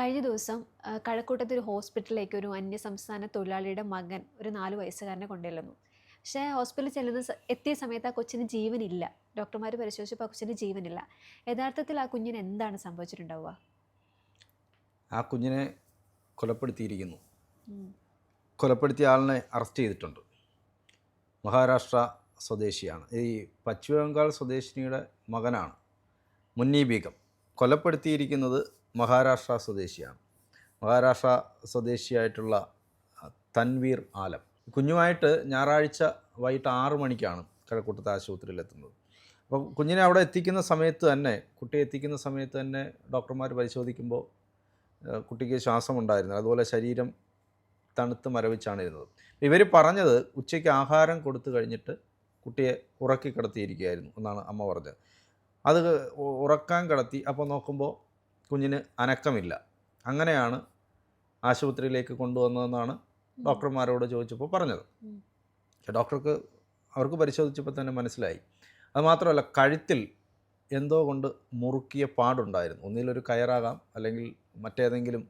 കഴിഞ്ഞ ദിവസം കഴക്കൂട്ടത്തെ ഒരു ഹോസ്പിറ്റലിലേക്ക് ഒരു അന്യസംസ്ഥാന തൊഴിലാളിയുടെ മകൻ ഒരു നാല് വയസ്സുകാരനെ കൊണ്ടുചെല്ലുന്നു പക്ഷേ ഹോസ്പിറ്റലിൽ ചെല്ലുന്ന എത്തിയ സമയത്ത് ആ കൊച്ചിന് ജീവനില്ല. ഡോക്ടർമാർ പരിശോധിച്ചപ്പോൾ ആ കൊച്ചിന് ജീവനില്ല. യഥാർത്ഥത്തിൽ ആ കുഞ്ഞിന് എന്താണ് സംഭവിച്ചിട്ടുണ്ടാവുക? ആ കുഞ്ഞിനെ കൊലപ്പെടുത്തിയിരിക്കുന്നു. കൊലപ്പെടുത്തിയ ആളിനെ അറസ്റ്റ് ചെയ്തിട്ടുണ്ട്. മഹാരാഷ്ട്ര സ്വദേശിയാണ്. ഈ പശ്ചിമ ബംഗാൾ സ്വദേശിനിയുടെ മകനാണ് മുന്നി ബീഗം. കൊലപ്പെടുത്തിയിരിക്കുന്നത് മഹാരാഷ്ട്ര സ്വദേശിയാണ്. മഹാരാഷ്ട്ര സ്വദേശിയായിട്ടുള്ള തൻവീർ ആലം. കുഞ്ഞുമായിട്ട് ഞായറാഴ്ച വൈകിട്ട് ആറ് മണിക്കാണ് കഴക്കൂട്ടത്ത് ആശുപത്രിയിൽ എത്തുന്നത്. അപ്പോൾ കുഞ്ഞിനെ അവിടെ എത്തിക്കുന്ന സമയത്ത് തന്നെ കുട്ടിയെ എത്തിക്കുന്ന സമയത്ത് തന്നെ ഡോക്ടർമാർ പരിശോധിക്കുമ്പോൾ കുട്ടിക്ക് ശ്വാസം ശ്വാസമുണ്ടായിരുന്നു. അതുപോലെ ശരീരം തണുത്ത് മരവിച്ചാണ് ഇരുന്നത്. ഇവർ പറഞ്ഞത് ഉച്ചയ്ക്ക് ആഹാരം കൊടുത്തു കഴിഞ്ഞിട്ട് കുട്ടിയെ ഉറക്കി കിടത്തിയിരിക്കുകയായിരുന്നു എന്നാണ് അമ്മ പറഞ്ഞത്. അത് ഉറക്കാൻ കിടത്തി. അപ്പോൾ നോക്കുമ്പോൾ കുഞ്ഞിന് അനക്കമില്ല. അങ്ങനെയാണ് ആശുപത്രിയിലേക്ക് കൊണ്ടുവന്നതെന്നാണ് ഡോക്ടർമാരോട് ചോദിച്ചപ്പോൾ പറഞ്ഞത്. പക്ഷേ ഡോക്ടർക്ക് അവർക്ക് പരിശോധിച്ചപ്പോൾ തന്നെ മനസ്സിലായി. അതുമാത്രമല്ല കഴുത്തിൽ എന്തോ കൊണ്ട് മുറുക്കിയ പാടുണ്ടായിരുന്നു. ഒന്നിലൊരു കയറാകാം അല്ലെങ്കിൽ മറ്റേതെങ്കിലും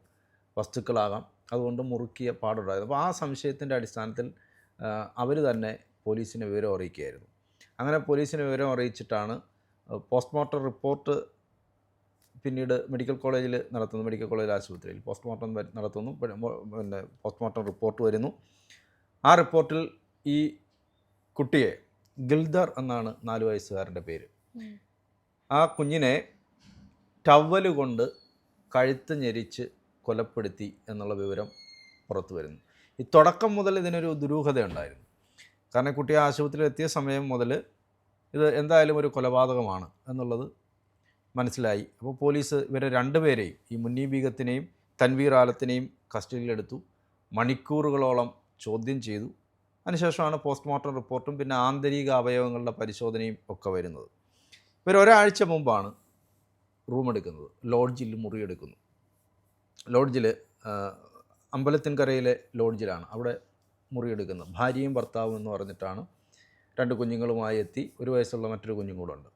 വസ്തുക്കളാകാം അതുകൊണ്ട് മുറുക്കിയ പാടുണ്ടായിരുന്നു. അപ്പോൾ ആ സംശയത്തിന്റെ അടിസ്ഥാനത്തിൽ അവർ തന്നെ പോലീസിനെ വിവരം അറിയിക്കുകയായിരുന്നു. അങ്ങനെ പോലീസിനെ വിവരം അറിയിച്ചിട്ടാണ് പോസ്റ്റ്മോർട്ടം റിപ്പോർട്ട് പിന്നീട് മെഡിക്കൽ കോളേജിൽ നടത്തുന്നു മെഡിക്കൽ കോളേജ് ആശുപത്രിയിൽ. പോസ്റ്റ്മോർട്ടം നടത്തുന്നു പിന്നെ പോസ്റ്റ്മോർട്ടം റിപ്പോർട്ട് വരുന്നു. ആ റിപ്പോർട്ടിൽ ഈ കുട്ടിയെ ഗിൽദർ എന്നാണ് നാല് വയസ്സുകാരന്റെ പേര്. ആ കുഞ്ഞിനെ ടവൽ കൊണ്ട് കഴുത്ത് ഞെരിച്ച് കൊലപ്പെടുത്തി എന്നുള്ള വിവരം പുറത്തു വരുന്നു. ഈ തുടക്കം മുതൽ ഇതിനൊരു ദുരൂഹതയുണ്ടായിരുന്നു. കാരണം കുട്ടി ആശുപത്രിയിൽ എത്തിയ സമയം മുതൽ ഇത് എന്തായാലും ഒരു കൊലപാതകമാണ് എന്നുള്ളത് മനസ്സിലായി. അപ്പോൾ പോലീസ് ഇവരെ രണ്ടുപേരെയും ഈ മുന്നി ബീഗത്തിനെയും തൻവീർ ആലത്തിനെയും കസ്റ്റഡിയിലെടുത്തു. മണിക്കൂറുകളോളം ചോദ്യം ചെയ്തു. അതിനുശേഷമാണ് പോസ്റ്റ്മോർട്ടം റിപ്പോർട്ടും പിന്നെ ആന്തരിക അവയവങ്ങളുടെ പരിശോധനയും ഒക്കെ വരുന്നത്. ഇവർ ഒരാഴ്ച മുമ്പാണ് റൂം എടുക്കുന്നത്. ലോഡ്ജിൽ മുറിയെടുക്കുന്നു ലോഡ്ജിൽ അമ്പലത്തിൻകരയിലെ ലോഡ്ജിലാണ് അവിടെ മുറിയെടുക്കുന്നത് ഭാര്യയും ഭർത്താവും എന്ന് പറഞ്ഞിട്ടാണ് രണ്ട് കുഞ്ഞുങ്ങളുമായി എത്തി. ഒരു വയസ്സുള്ള മറ്റൊരു കുഞ്ഞും കൂടെ ഉണ്ട്.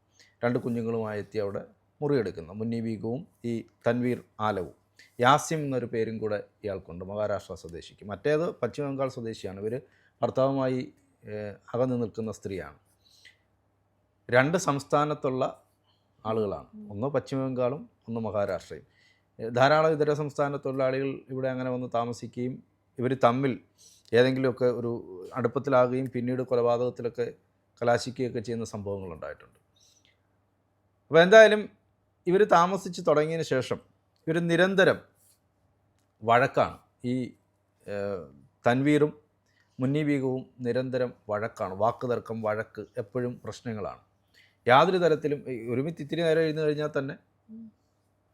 രണ്ട് കുഞ്ഞുങ്ങളുമായി എത്തി അവിടെ മുറിയെടുക്കുന്നു. മുന്നി ബീഗവും ഈ തൻവീർ ആലവും. യാസിം എന്നൊരു പേരും കൂടെ ഇയാൾക്കുണ്ട്. മഹാരാഷ്ട്ര സ്വദേശിക്ക്. മറ്റേത് പശ്ചിമ ബംഗാൾ സ്വദേശിയാണ്. ഇവർ ഭർത്താവുമായി അകന്നു നിൽക്കുന്ന സ്ത്രീയാണ്. രണ്ട് സംസ്ഥാനത്തുള്ള ആളുകളാണ്. ഒന്ന് പശ്ചിമ ബംഗാളും ഒന്ന് മഹാരാഷ്ട്രയും. ധാരാളം ഇതര സംസ്ഥാന തൊഴിലാളികൾ ഇവിടെ അങ്ങനെ വന്ന് താമസിക്കുകയും ഇവർ തമ്മിൽ ഏതെങ്കിലുമൊക്കെ ഒരു അടുപ്പത്തിലാകുകയും പിന്നീട് കൊലപാതകത്തിലൊക്കെ കലാശിക്കുകയൊക്കെ ചെയ്യുന്ന സംഭവങ്ങളുണ്ടായിട്ടുണ്ട്. അപ്പോൾ എന്തായാലും ഇവർ താമസിച്ച് തുടങ്ങിയതിന് ശേഷം ഇവർ നിരന്തരം വഴക്കാണ്. ഈ തൻവീറും മുന്നീബീഗവും നിരന്തരം വഴക്കാണ്. വാക്ക് തർക്കം വഴക്ക് എപ്പോഴും പ്രശ്നങ്ങളാണ്. യാതൊരു തരത്തിലും ഒരുമിച്ച് ഇത്തിരി നേരം എഴുന്നു കഴിഞ്ഞാൽ തന്നെ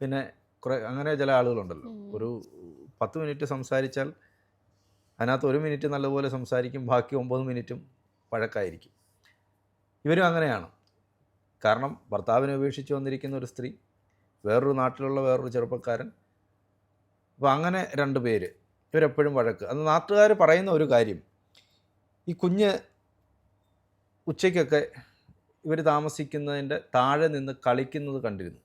പിന്നെ കുറേ അങ്ങനെ ചില ആളുകളുണ്ടല്ലോ. ഒരു പത്ത് മിനിറ്റ് സംസാരിച്ചാൽ അതിനകത്ത് ഒരു മിനിറ്റ് നല്ലപോലെ സംസാരിക്കും ബാക്കി ഒമ്പത് മിനിറ്റും വഴക്കായിരിക്കും. ഇവരും അങ്ങനെയാണ്. കാരണം ഭർത്താവിനെ ഉപേക്ഷിച്ച് വന്നിരിക്കുന്ന ഒരു സ്ത്രീ വേറൊരു നാട്ടിലുള്ള വേറൊരു ചെറുപ്പക്കാരൻ. അപ്പോൾ അങ്ങനെ രണ്ട് പേര്. ഇവരെപ്പോഴും വഴക്ക്. അത് നാട്ടുകാർ പറയുന്ന ഒരു കാര്യം ഈ കുഞ്ഞ് ഉച്ചയ്ക്കൊക്കെ ഇവർ താമസിക്കുന്നതിന്റെ താഴെ നിന്ന് കളിക്കുന്നത് കണ്ടിരുന്നു.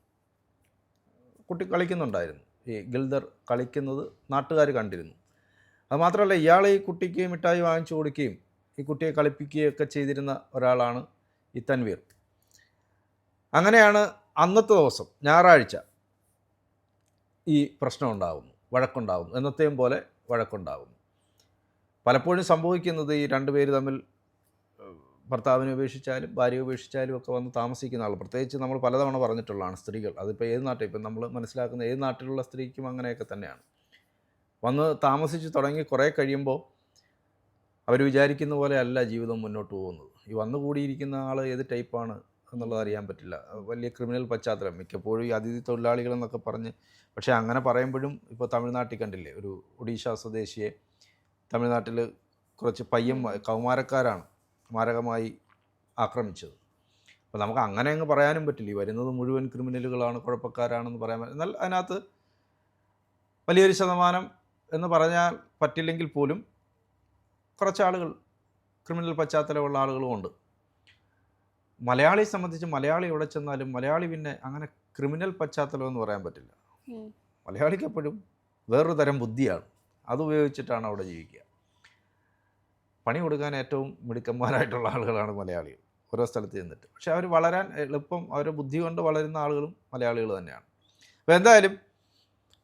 കുട്ടി കളിക്കുന്നുണ്ടായിരുന്നു. ഈ ഗിൽദർ കളിക്കുന്നത് നാട്ടുകാർ കണ്ടിരുന്നു. അത് മാത്രമല്ല ഇയാൾ ഈ കുട്ടിക്ക് മിഠായി വാങ്ങിച്ചു കൊടുക്കുകയും ഈ കുട്ടിയെ കളിപ്പിക്കുകയൊക്കെ ചെയ്തിരുന്ന ഒരാളാണ് ഈ തൻവീർ. അങ്ങനെയാണ് അന്നത്തെ ദിവസം ഞായറാഴ്ച ഈ പ്രശ്നം ഉണ്ടാകുന്നു വഴക്കുണ്ടാകുന്നു എന്നത്തെയും പോലെ വഴക്കുണ്ടാകുന്നു പലപ്പോഴും സംഭവിക്കുന്നത് ഈ രണ്ടുപേര് തമ്മിൽ ഭർത്താവിനെ ഉപേക്ഷിച്ചാലും ഭാര്യയെ ഉപേക്ഷിച്ചാലും ഒക്കെ വന്ന് താമസിക്കുന്ന ആൾ പ്രത്യേകിച്ച് നമ്മൾ പലതവണ പറഞ്ഞിട്ടുള്ളതാണ് സ്ത്രീകൾ. അതിപ്പോൾ ഏത് നാട്ടിൽ ഇപ്പം നമ്മൾ മനസ്സിലാക്കുന്ന ഏത് നാട്ടിലുള്ള സ്ത്രീക്കും അങ്ങനെയൊക്കെ തന്നെയാണ്. വന്ന് താമസിച്ച് തുടങ്ങി കുറേ കഴിയുമ്പോൾ അവർ വിചാരിക്കുന്ന പോലെ അല്ല ജീവിതം മുന്നോട്ട് പോകുന്നത്. ഈ വന്നുകൂടിയിരിക്കുന്ന ആൾ ഏത് ടൈപ്പാണ് എന്നുള്ളത് അറിയാൻ പറ്റില്ല. വലിയ ക്രിമിനൽ പശ്ചാത്തലം. മിക്കപ്പോഴും ഈ അതിഥി തൊഴിലാളികൾ എന്നൊക്കെ പറഞ്ഞ് പക്ഷേ അങ്ങനെ പറയുമ്പോഴും ഇപ്പോൾ തമിഴ്നാട്ടിൽ കണ്ടില്ലേ ഒരു ഒഡീഷ സ്വദേശിയെ തമിഴ്നാട്ടിൽ കുറച്ച് പയ്യൻ കൗമാരക്കാരാണ് മാരകമായി ആക്രമിച്ചത്. അപ്പോൾ നമുക്ക് അങ്ങനെ അങ്ങ് പറയാനും പറ്റില്ല. ഈ വരുന്നത് മുഴുവൻ ക്രിമിനലുകളാണ് കുഴപ്പക്കാരാണെന്ന് പറയാൻ എന്നാൽ അതിനകത്ത് വലിയൊരു ശതമാനം എന്ന് പറഞ്ഞാൽ പറ്റില്ലെങ്കിൽ പോലും കുറച്ച് ആളുകൾ ക്രിമിനൽ പശ്ചാത്തലമുള്ള ആളുകളുമുണ്ട് മലയാളിയെ സംബന്ധിച്ച് മലയാളി എവിടെ ചെന്നാലും മലയാളി പിന്നെ അങ്ങനെ ക്രിമിനൽ പശ്ചാത്തലം എന്ന് പറയാൻ പറ്റില്ല. മലയാളിക്ക് എപ്പോഴും വേറൊരു തരം ബുദ്ധിയാണ്. അത് ഉപയോഗിച്ചിട്ടാണ് അവിടെ ജീവിക്കുക. പണി കൊടുക്കാൻ ഏറ്റവും മിടുക്കന്മാരായിട്ടുള്ള ആളുകളാണ് മലയാളികൾ. ഓരോ സ്ഥലത്ത് ചെന്നിട്ട്. പക്ഷെ അവർ വളരാൻ എളുപ്പം അവരുടെ ബുദ്ധി കൊണ്ട് വളരുന്ന ആളുകളും മലയാളികൾ തന്നെയാണ്. അപ്പോൾ എന്തായാലും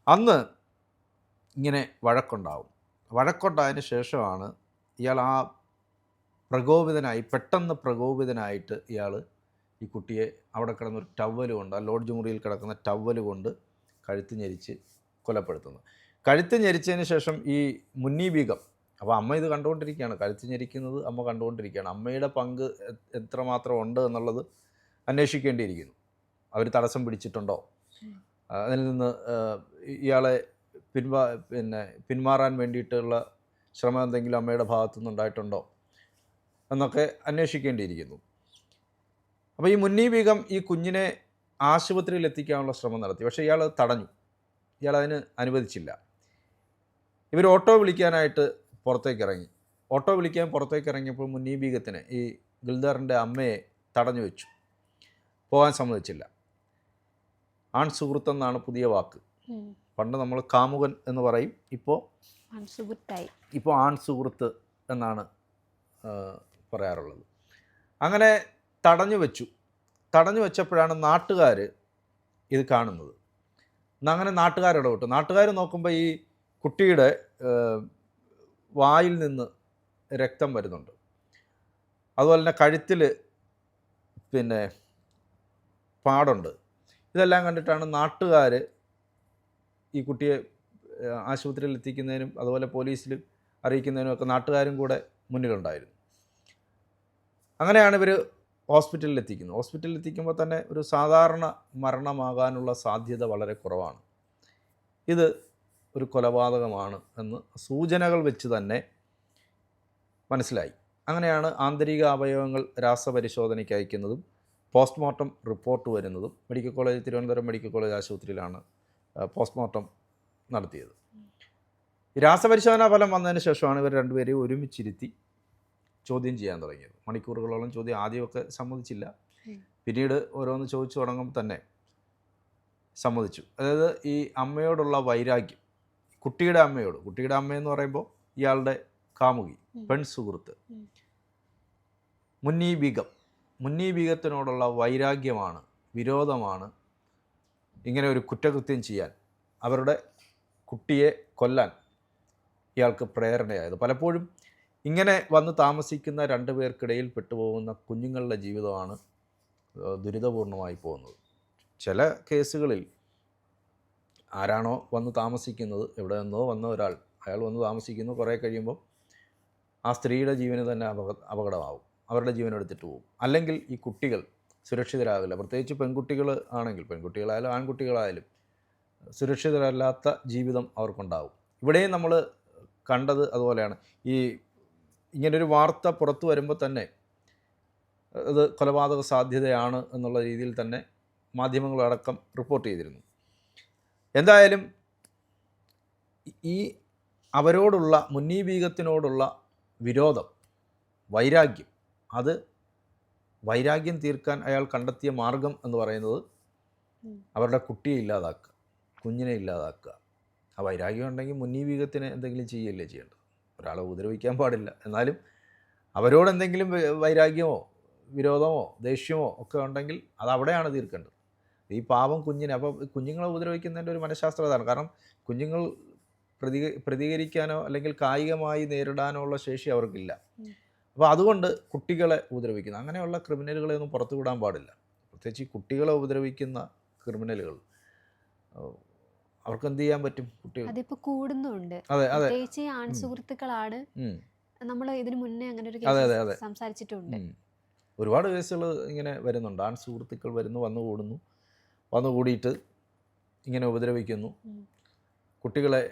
അന്ന് ഇങ്ങനെ വഴക്കുണ്ടാവും. വഴക്കുണ്ടായതിന് ശേഷമാണ് ഇയാൾ ആ പ്രകോപിതനായി പെട്ടെന്ന് പ്രകോപിതനായിട്ട് ഇയാൾ ഈ കുട്ടിയെ അവിടെ കിടന്നൊരു ടവൽ കൊണ്ട് ആ ലോഡ്ജ് മുറിയിൽ കിടക്കുന്ന ടവൽ കൊണ്ട് കഴുത്ത് ഞെരിച്ച് കൊലപ്പെടുത്തുന്നു. കഴുത്ത് ഞെരിച്ചതിന് ശേഷം ഈ മുന്നി ബീഗം അപ്പോൾ അമ്മ ഇത് കണ്ടുകൊണ്ടിരിക്കുകയാണ്. കഴുത്ത് ഞെരിക്കുന്നത് അമ്മ കണ്ടുകൊണ്ടിരിക്കുകയാണ്. അമ്മയുടെ പങ്ക് എത്രമാത്രം ഉണ്ട് എന്നുള്ളത് അന്വേഷിക്കേണ്ടിയിരിക്കുന്നു. അവർ തടസ്സം പിടിച്ചിട്ടുണ്ടോ? അതിൽ നിന്ന് ഇയാളെ പിൻവാ പിന്നെ പിന്മാറാൻ വേണ്ടിയിട്ടുള്ള ശ്രമം എന്തെങ്കിലും അമ്മയുടെ ഭാഗത്തു നിന്നുണ്ടായിട്ടുണ്ടോ എന്നൊക്കെ അന്വേഷിക്കേണ്ടിയിരിക്കുന്നു. അപ്പോൾ ഈ മുന്നീ ബീഗം ഈ കുഞ്ഞിനെ ആശുപത്രിയിൽ എത്തിക്കാനുള്ള ശ്രമം നടത്തി. പക്ഷേ ഇയാൾ തടഞ്ഞു. ഇയാൾ അതിന് അനുവദിച്ചില്ല. ഇവർ ഓട്ടോ വിളിക്കാനായിട്ട് പുറത്തേക്ക് ഇറങ്ങി. ഓട്ടോ വിളിക്കാൻ പുറത്തേക്ക് ഇറങ്ങിയപ്പോൾ മുന്നീ ബീഗത്തിന് ഈ ഗിൽദാറിന്റെ അമ്മയെ തടഞ്ഞു വെച്ചു. പോകാൻ സമ്മതിച്ചില്ല. ആൺ സുഹൃത്തെന്നാണ് പുതിയ വാക്ക്. പണ്ട് നമ്മൾ കാമുകൻ എന്ന് പറയും. ഇപ്പോൾ ഇപ്പോൾ ആൺ സുഹൃത്ത് എന്നാണ് പറയാറുള്ളത്. അങ്ങനെ തടഞ്ഞു വെച്ചു. തടഞ്ഞു വെച്ചപ്പോഴാണ് നാട്ടുകാർ ഇത് കാണുന്നത്. അങ്ങനെ നാട്ടുകാരിടപെട്ടു നാട്ടുകാർ നോക്കുമ്പോൾ ഈ കുട്ടിയുടെ വായിൽ നിന്ന് രക്തം വരുന്നുണ്ട്. അതുപോലെ തന്നെ കഴുത്തിൽ പിന്നെ പാടുണ്ട്. ഇതെല്ലാം കണ്ടിട്ടാണ് നാട്ടുകാർ ഈ കുട്ടിയെ ആശുപത്രിയിൽ എത്തിക്കുന്നതിനും അതുപോലെ പോലീസിൽ അറിയിക്കുന്നതിനും ഒക്കെ നാട്ടുകാരും കൂടെ മുന്നിലുണ്ടായിരുന്നു. അങ്ങനെയാണ് ഇവർ ഹോസ്പിറ്റലിൽ എത്തിക്കുന്നത് ഹോസ്പിറ്റലിൽ എത്തിക്കുമ്പോൾ തന്നെ ഒരു സാധാരണ മരണമാകാനുള്ള സാധ്യത വളരെ കുറവാണ്. ഇത് ഒരു കൊലപാതകമാണ് എന്ന് സൂചനകൾ വെച്ച് തന്നെ മനസ്സിലായി. അങ്ങനെയാണ് ആന്തരിക അവയവങ്ങൾ രാസപരിശോധനയ്ക്ക് അയക്കുന്നതും പോസ്റ്റ്മോർട്ടം റിപ്പോർട്ട് വരുന്നതും medical college Thiruvananthapuram medical college ആശുപത്രിയിലാണ് പോസ്റ്റ്മോർട്ടം നടത്തിയത്. രാസപരിശോധനാ ഫലം വന്നതിന് ശേഷമാണ് ഇവർ രണ്ടുപേരെയും ഒരുമിച്ചിരുത്തി ചോദ്യം ചെയ്യാൻ തുടങ്ങിയത്. മണിക്കൂറുകളോളം ചോദ്യം ആദ്യമൊക്കെ സമ്മതിച്ചില്ല. പിന്നീട് ഓരോന്ന് ചോദിച്ചു തുടങ്ങുമ്പോൾ തന്നെ സമ്മതിച്ചു. അതായത് ഈ അമ്മയോടുള്ള വൈരാഗ്യം കുട്ടിയുടെ അമ്മയോട് കുട്ടിയുടെ അമ്മയെന്ന് പറയുമ്പോൾ ഇയാളുടെ കാമുകി. പെൺ സുഹൃത്ത്. മുന്നീ ബീഗം മുന്നീ ബീഗത്തിനോടുള്ള വൈരാഗ്യമാണ് വിരോധമാണ് ഇങ്ങനെ ഒരു കുറ്റകൃത്യം ചെയ്യാൻ അവരുടെ കുട്ടിയെ കൊല്ലാൻ ഇയാൾക്ക് പ്രേരണയായത്. പലപ്പോഴും ഇങ്ങനെ വന്ന് താമസിക്കുന്ന രണ്ട് പേർക്കിടയിൽ പെട്ടുപോകുന്ന കുഞ്ഞുങ്ങളുടെ ജീവിതമാണ് ദുരിതപൂർണമായി പോകുന്നത്. ചില കേസുകളിൽ ആരാണോ വന്ന് താമസിക്കുന്നത് എവിടെ നിന്നോ വന്ന ഒരാൾ അയാൾ വന്ന് താമസിക്കുന്നു കുറേ കഴിയുമ്പോൾ ആ സ്ത്രീയുടെ ജീവന് തന്നെ അപക അപകടമാവും. അവരുടെ ജീവൻ എടുത്തിട്ട് പോകും. അല്ലെങ്കിൽ ഈ കുട്ടികൾ സുരക്ഷിതരാകില്ല പ്രത്യേകിച്ച് പെൺകുട്ടികൾ ആണെങ്കിൽ പെൺകുട്ടികളായാലും ആൺകുട്ടികളായാലും സുരക്ഷിതരല്ലാത്ത ജീവിതം അവർക്കുണ്ടാവും. ഇവിടെയും നമ്മൾ കണ്ടത് അതുപോലെയാണ്. ഈ ഇങ്ങനൊരു വാർത്ത പുറത്തു വരുമ്പോൾ തന്നെ അത് കൊലപാതക സാധ്യതയാണ് എന്നുള്ള രീതിയിൽ തന്നെ മാധ്യമങ്ങളടക്കം റിപ്പോർട്ട് ചെയ്തിരുന്നു. എന്തായാലും ഈ അവരോടുള്ള മുന്നീബീഗത്തിനോടുള്ള വിരോധം വൈരാഗ്യം അത് വൈരാഗ്യം തീർക്കാൻ അയാൾ കണ്ടെത്തിയ മാർഗം എന്ന് പറയുന്നത് അവരുടെ കുട്ടിയെ ഇല്ലാതാക്കുക കുഞ്ഞിനെ ഇല്ലാതാക്കുക. ആ വൈരാഗ്യം ഉണ്ടെങ്കിൽ മുന്നീബീഗത്തിന് എന്തെങ്കിലും ചെയ്യല്ലേ ചെയ്യേണ്ടത്? ഒരാളെ ഉപദ്രവിക്കാൻ പാടില്ല. എന്നാലും അവരോട് എന്തെങ്കിലും വൈരാഗ്യമോ വിരോധമോ ദേഷ്യമോ ഒക്കെ ഉണ്ടെങ്കിൽ അത് അവിടെയാണ് തീർക്കേണ്ടത്. ഈ പാവം കുഞ്ഞിനെ അപ്പോൾ കുഞ്ഞുങ്ങളെ ഉപദ്രവിക്കുന്നതിന്റെ ഒരു മനഃശാസ്ത്രതാണ് കാരണം കുഞ്ഞുങ്ങൾ പ്രതി പ്രതികരിക്കാനോ അല്ലെങ്കിൽ കായികമായി നേരിടാനോ ഉള്ള ശേഷി അവർക്കില്ല. അപ്പോൾ അതുകൊണ്ട് കുട്ടികളെ ഉപദ്രവിക്കുന്നു അങ്ങനെയുള്ള ക്രിമിനലുകളെ ഒന്നും പുറത്തുവിടാൻ പാടില്ല. പ്രത്യേകിച്ച് ഈ കുട്ടികളെ ഉപദ്രവിക്കുന്ന ക്രിമിനലുകൾ അവർക്ക് എന്ത് ചെയ്യാൻ പറ്റും കുട്ടികൾ? അതിപ്പോ കൂടുന്നുണ്ട്. അതെ അതെ. പ്രത്യേകിച്ച് ആൺ സുഹൃത്തുക്കളാണ് നമ്മൾ ഇതിനു മുന്നേ അങ്ങനെ ഒരു കേസ്. സംസാരിച്ചിട്ടുണ്ട്. ഒരുപാട് കേസുകൾ ഇങ്ങനെ വരുന്നുണ്ട്. ആൺ സുഹൃത്തുക്കൾ വരുന്നു വന്നു കൂടുന്നു. വന്നു കൂടിയിട്ട് ഇങ്ങനെ ഉപദ്രവിക്കുന്നു. കുട്ടികളെ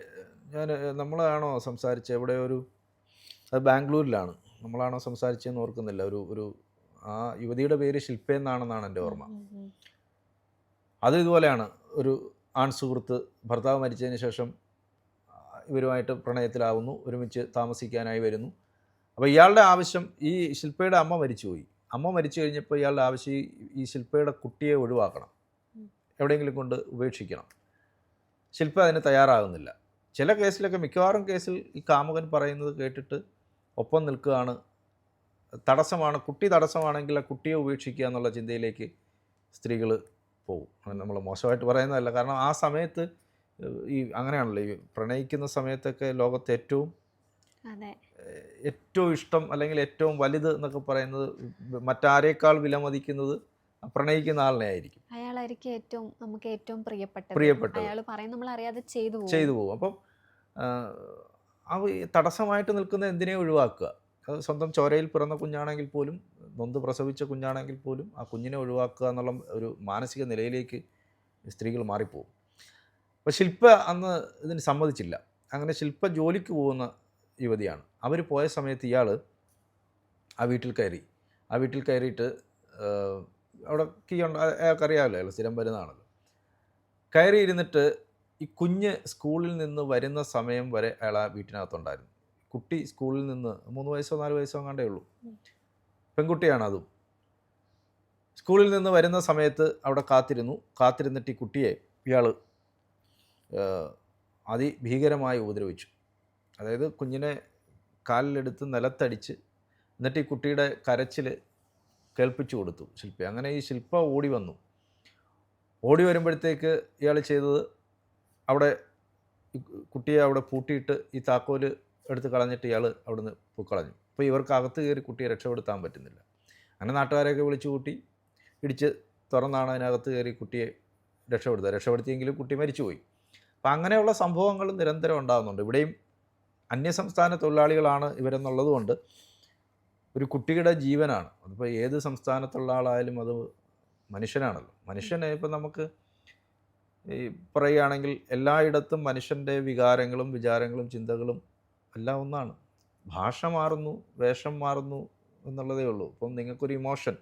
ഞാൻ നമ്മളാണോ സംസാരിച്ച? എവിടെ ഒരു അത് ബാംഗ്ലൂരിലാണ്. നമ്മളാണോ സംസാരിച്ചതെന്ന് ഓർക്കുന്നില്ല. ഒരു ഒരു ആ യുവതിയുടെ പേര് ശില്പ എന്നാണെന്നാണ് എന്റെ ഓർമ്മ. അത് ഇതുപോലെയാണ്. ഒരു ആൺ സുഹൃത്ത് ഭർത്താവ് മരിച്ചതിന് ശേഷം ഇവരുമായിട്ട് പ്രണയത്തിലാവുന്നു ഒരുമിച്ച് താമസിക്കാനായി വരുന്നു. അപ്പോൾ ഇയാളുടെ ആവശ്യം ഈ ശില്പയുടെ അമ്മ മരിച്ചുപോയി. അമ്മ മരിച്ചു കഴിഞ്ഞപ്പോൾ ഇയാളുടെ ആവശ്യം ഈ- ശില്പയുടെ കുട്ടിയെ ഒഴിവാക്കണം. എവിടെയെങ്കിലും കൊണ്ട് ഉപേക്ഷിക്കണം. ശില്പ അതിന് തയ്യാറാകുന്നില്ല. ചില കേസിലൊക്കെ മിക്കവാറും കേസിൽ ഈ കാമുകൻ പറയുന്നത് കേട്ടിട്ട് ഒപ്പം നിൽക്കുകയാണ്. തടസ്സമാണ് കുട്ടി തടസ്സമാണെങ്കിൽ ആ കുട്ടിയെ ഉപേക്ഷിക്കുക എന്നുള്ള ചിന്തയിലേക്ക് സ്ത്രീകൾ പോകും അങ്ങനെ നമ്മൾ മോശമായിട്ട് പറയുന്നതല്ല. കാരണം ആ സമയത്ത് ഈ അങ്ങനെയാണല്ലോ ഈ പ്രണയിക്കുന്ന സമയത്തൊക്കെ ലോകത്ത് ഏറ്റവും ഏറ്റവും ഇഷ്ടം അല്ലെങ്കിൽ ഏറ്റവും വലുത് എന്നൊക്കെ പറയുന്നത് മറ്റാരേക്കാൾ വിലമതിക്കുന്നത് പ്രണയിക്കുന്ന ആളിനെ ആയിരിക്കും. അയാളായിരിക്കും ഏറ്റവും നമുക്ക് ഏറ്റവും പ്രിയപ്പെട്ട പ്രിയപ്പെട്ടത്. അയാൾ പറയും നമ്മൾ അറിയാതെ ചെയ്തു പോകും. ചെയ്തു പോകും. അപ്പം ആ തടസ്സമായിട്ട് നിൽക്കുന്ന എന്തിനെ ഒഴിവാക്കുക? അത് സ്വന്തം ചോരയിൽ പിറന്ന കുഞ്ഞാണെങ്കിൽ പോലും നൊന്ത് പ്രസവിച്ച കുഞ്ഞാണെങ്കിൽ പോലും ആ കുഞ്ഞിനെ ഒഴിവാക്കുക എന്നുള്ള ഒരു മാനസിക നിലയിലേക്ക് സ്ത്രീകൾ മാറിപ്പോകും. അപ്പോൾ ശില്പ അന്ന് ഇതിന് സമ്മതിച്ചില്ല. അങ്ങനെ ശില്പ ജോലിക്ക് പോകുന്ന യുവതിയാണ്. അവർ പോയ സമയത്ത് ഇയാൾ ആ വീട്ടിൽ കയറി. ആ വീട്ടിൽ കയറിയിട്ട് അവിടെ കീ ഉണ്ട് അയാൾക്കറിയാമല്ലോ അയാൾ സ്ഥിരം വരുന്നതാണല്ലോ. കയറി ഇരുന്നിട്ട് ഈ കുഞ്ഞ് സ്കൂളിൽ നിന്ന് വരുന്ന സമയം വരെ അയാൾ ആ വീട്ടിനകത്തുണ്ടായിരുന്നു. കുട്ടി സ്കൂളിൽ നിന്ന് മൂന്ന് വയസ്സോ നാല് വയസ്സോ കണ്ടേ ഉള്ളൂ. പെൺകുട്ടിയാണ് അതും സ്കൂളിൽ നിന്ന് വരുന്ന സമയത്ത് അവിടെ കാത്തിരുന്നു. കാത്തിരുന്നിട്ട് ഈ കുട്ടിയെ ഇയാൾ അതിഭീകരമായി ഉപദ്രവിച്ചു. അതായത് കുഞ്ഞിനെ കാലിലെടുത്ത് നിലത്തടിച്ച് എന്നിട്ട് ഈ കുട്ടിയുടെ കരച്ചിൽ കേൾപ്പിച്ചു കൊടുത്തു ശില്പി. അങ്ങനെ ഈ ശില്പ ഓടി വന്നു. ഓടി വരുമ്പോഴത്തേക്ക് ഇയാൾ ചെയ്തത് അവിടെ കുട്ടിയെ അവിടെ പൂട്ടിയിട്ട് ഈ താക്കോൽ എടുത്ത് കളഞ്ഞിട്ട് ഇയാൾ അവിടുന്ന് പൊക്കളഞ്ഞു അപ്പോൾ ഇവർക്ക് അകത്ത് കയറി കുട്ടിയെ രക്ഷപ്പെടുത്താൻ പറ്റുന്നില്ല. അങ്ങനെ നാട്ടുകാരെയൊക്കെ വിളിച്ചു കൂട്ടി ഇടിച്ച് തുറന്നാണ് അതിനകത്ത് കയറി കുട്ടിയെ രക്ഷപ്പെടുത്തുക. രക്ഷപ്പെടുത്തിയെങ്കിലും കുട്ടി മരിച്ചുപോയി. അപ്പോൾ അങ്ങനെയുള്ള സംഭവങ്ങൾ നിരന്തരം ഉണ്ടാകുന്നുണ്ട്. ഇവിടെയും അന്യസംസ്ഥാന തൊഴിലാളികളാണ് ഇവരെന്നുള്ളത് കൊണ്ട് ഒരു കുട്ടിയുടെ ജീവനാണ്. അതിപ്പോൾ ഏത് സംസ്ഥാനത്തുള്ള ആളായാലും അത് മനുഷ്യനാണല്ലോ. മനുഷ്യനെ ഇപ്പം നമുക്ക് ഈ പറയുകയാണെങ്കിൽ എല്ലായിടത്തും മനുഷ്യന്റെ വികാരങ്ങളും വിചാരങ്ങളും ചിന്തകളും എല്ലാം ഒന്നാണ്. ഭാഷ മാറുന്നു വേഷം മാറുന്നു എന്നുള്ളതേ ഉള്ളൂ. ഇപ്പം നിങ്ങൾക്കൊരു ഇമോഷൻ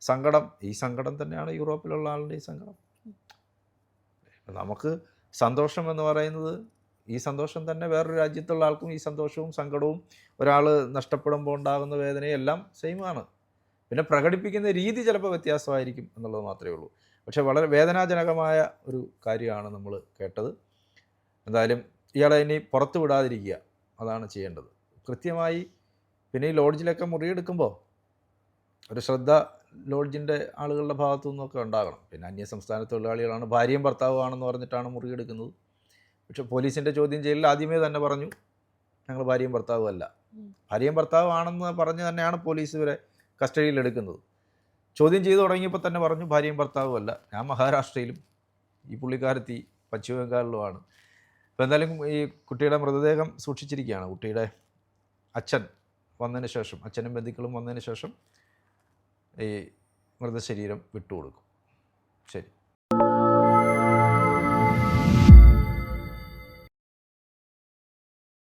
സങ്കടം ഈ സങ്കടം തന്നെയാണ് യൂറോപ്പിലുള്ള ആളുടെ ഈ സങ്കടം. നമുക്ക് സന്തോഷം എന്ന് പറയുന്നത് ഈ സന്തോഷം തന്നെ വേറൊരു രാജ്യത്തുള്ള ആൾക്കും ഈ സന്തോഷവും സങ്കടവും ഒരാൾ നഷ്ടപ്പെടുമ്പോൾ ഉണ്ടാകുന്ന വേദനയും എല്ലാം സെയിമാണ് പിന്നെ പ്രകടിപ്പിക്കുന്ന രീതി ചിലപ്പോൾ വ്യത്യാസമായിരിക്കും എന്നുള്ളത് മാത്രമേ ഉള്ളൂ. പക്ഷേ വളരെ വേദനാജനകമായ ഒരു കാര്യമാണ് നമ്മൾ കേട്ടത്. എന്തായാലും ഇയാളെ ഇനി പുറത്തു വിടാതിരിക്കുക അതാണ് ചെയ്യേണ്ടത്. കൃത്യമായി പിന്നെ ഈ ലോഡ്ജിലൊക്കെ മുറിയെടുക്കുമ്പോൾ ഒരു ശ്രദ്ധ ലോഡ്ജിന്റെ ആളുകളുടെ ഭാഗത്തു നിന്നൊക്കെ ഉണ്ടാകണം. പിന്നെ അന്യസംസ്ഥാന തൊഴിലാളികളാണ് ഭാര്യയും ഭർത്താവുമാണെന്ന് പറഞ്ഞിട്ടാണ് മുറിയെടുക്കുന്നത്. പക്ഷെ പോലീസിന്റെ ചോദ്യം ചെയ്യലിൽ ആദ്യമേ തന്നെ പറഞ്ഞു ഞങ്ങൾ ഭാര്യയും ഭർത്താവും അല്ല. ഭാര്യയും ഭർത്താവും ആണെന്ന് പറഞ്ഞ് തന്നെയാണ് പോലീസ് ഇവരെ കസ്റ്റഡിയിൽ എടുക്കുന്നത്. ചോദ്യം ചെയ്തു തുടങ്ങിയപ്പോൾ തന്നെ പറഞ്ഞു ഭാര്യയും ഭർത്താവും അല്ല. ഞാൻ മഹാരാഷ്ട്രയിലും ഈ പുള്ളിക്കാരത്തി പശ്ചിമ ബംഗാളിലുമാണ് അപ്പോൾ എന്തായാലും ഈ കുട്ടിയുടെ മൃതദേഹം സൂക്ഷിച്ചിരിക്കുകയാണ്. കുട്ടിയുടെ അച്ഛൻ വന്നതിന് ശേഷം അച്ഛനും ബന്ധുക്കളും വന്നതിന് ശേഷം ഈ മൃതശരീരം വിട്ടുകൊടുക്കും. ശരി.